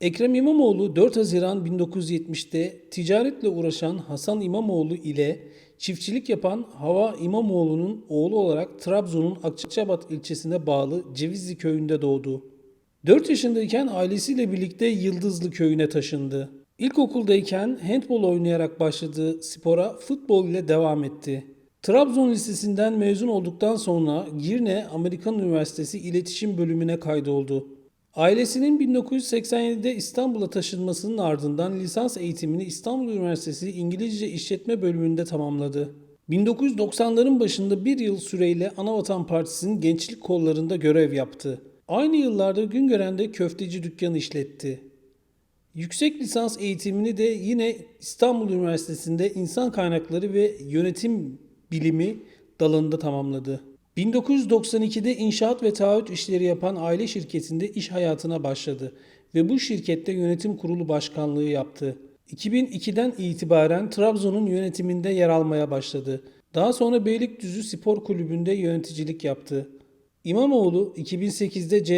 Ekrem İmamoğlu 4 Haziran 1970'te ticaretle uğraşan Hasan İmamoğlu ile çiftçilik yapan Hava İmamoğlu'nun oğlu olarak Trabzon'un Akçabat ilçesine bağlı Cevizli köyünde doğdu. 4 yaşındayken ailesiyle birlikte Yıldızlı köyüne taşındı. İlkokuldayken handbol oynayarak başladığı spora futbol ile devam etti. Trabzon Lisesi'nden mezun olduktan sonra Girne Amerikan Üniversitesi İletişim Bölümüne kaydoldu. Ailesinin 1987'de İstanbul'a taşınmasının ardından lisans eğitimini İstanbul Üniversitesi İngilizce İşletme Bölümünde tamamladı. 1990'ların başında bir yıl süreyle Anavatan Partisi'nin gençlik kollarında görev yaptı. Aynı yıllarda Güngören'de köfteci dükkanı işletti. Yüksek lisans eğitimini de yine İstanbul Üniversitesi'nde İnsan Kaynakları ve Yönetim Bilimi dalında tamamladı. 1992'de inşaat ve taahhüt işleri yapan aile şirketinde iş hayatına başladı ve bu şirkette yönetim kurulu başkanlığı yaptı. 2002'den itibaren Trabzon'un yönetiminde yer almaya başladı. Daha sonra Beylikdüzü Spor Kulübü'nde yöneticilik yaptı. İmamoğlu 2008'de CHP